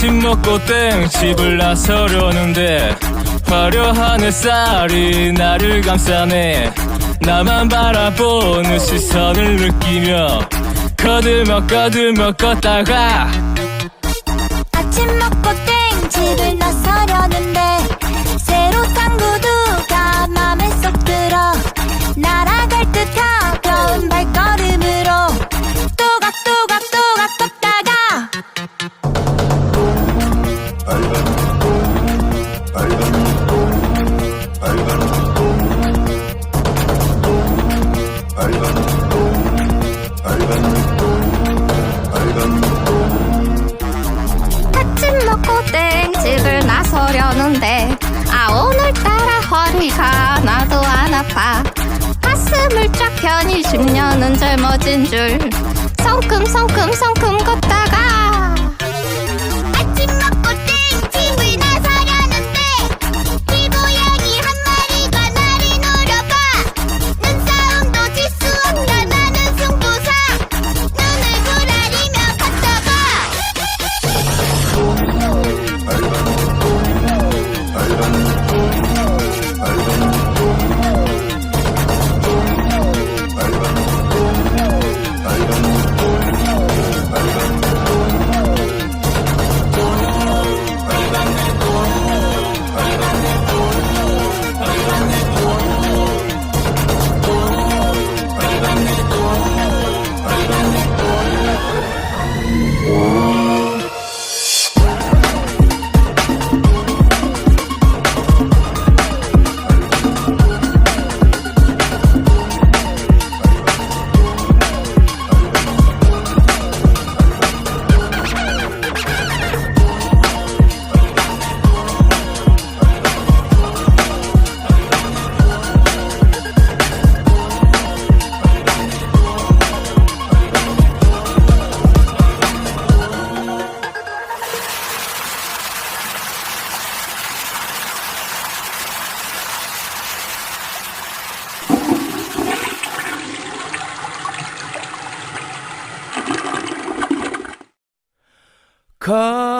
아침 먹고 땡 집을 나서려는데 화려한 햇살이 나를 감싸네. 나만 바라보는 시선을 느끼며 거들먹 거들먹 걷다가 땡 집을 나서려는데 새로 산 구두가 맘에 쏙 들어 날아갈 듯 가벼운 발걸음으로 또각또각또각 걷다가 빨간 펴니 10년은 젊어진 줄. 성큼 성큼 성큼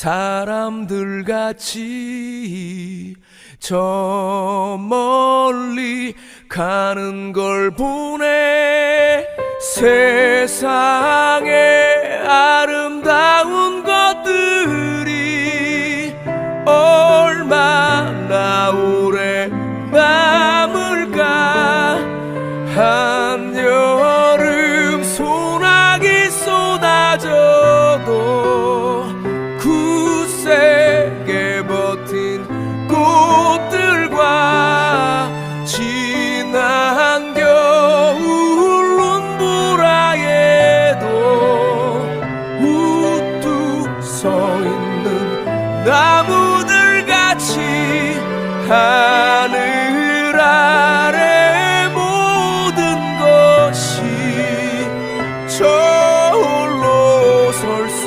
사람들 같이 저 멀리 가는 걸 보네. 세상에 아름다운 것들이 얼마나 오래 남 나무들 같이 하늘 아래 모든 것이 저홀로 설 수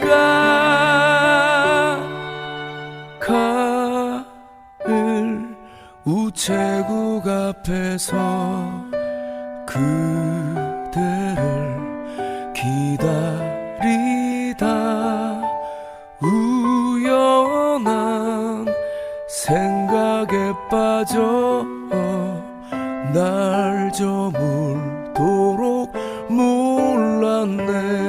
있을까? 가을 우체국 앞에서 그 빠져 날 저물도록 몰랐네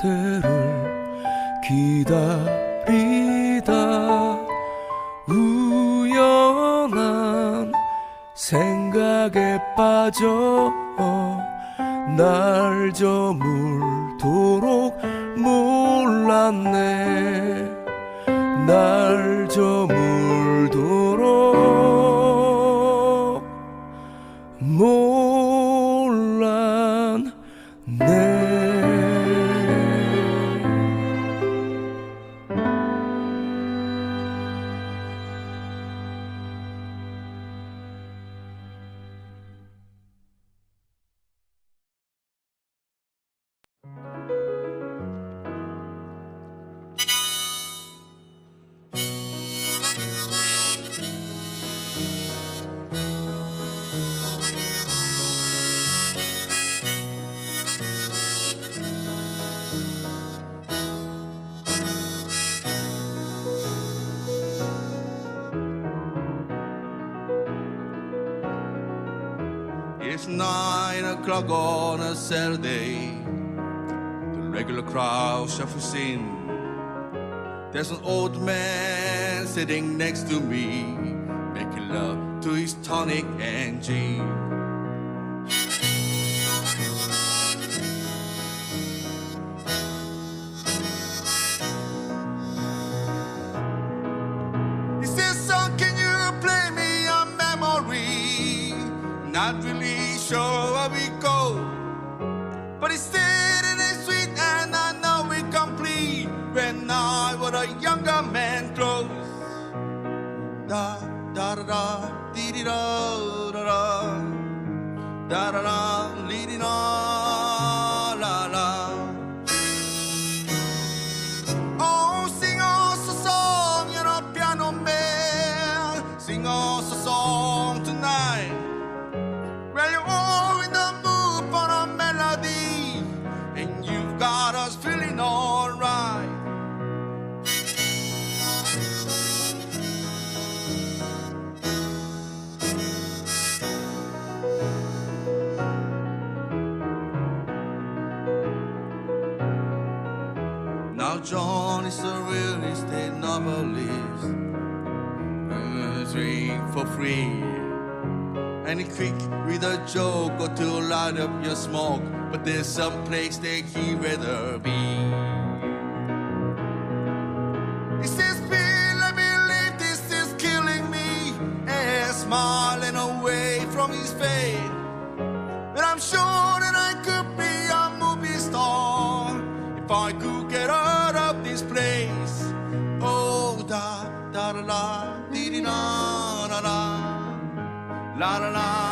그대를 기다리다 우연한 생각에 빠져 날 저물도록 몰랐네. 날 저물 o'clock on a Saturday. The regular crowd shuffles in. There's an old man sitting next to me, making love to his tonic and gin. He says, son, can you play me a memory? Not really sure where we go. But it's still in sweet and I know it complete when I was a younger man close. Da da da da dee dee da da da da da da lee dee Now John is a real estate novelist, uh, drink for free. Any quick with a joke or to light up your smoke, but there's some place that he'd rather be. La la la.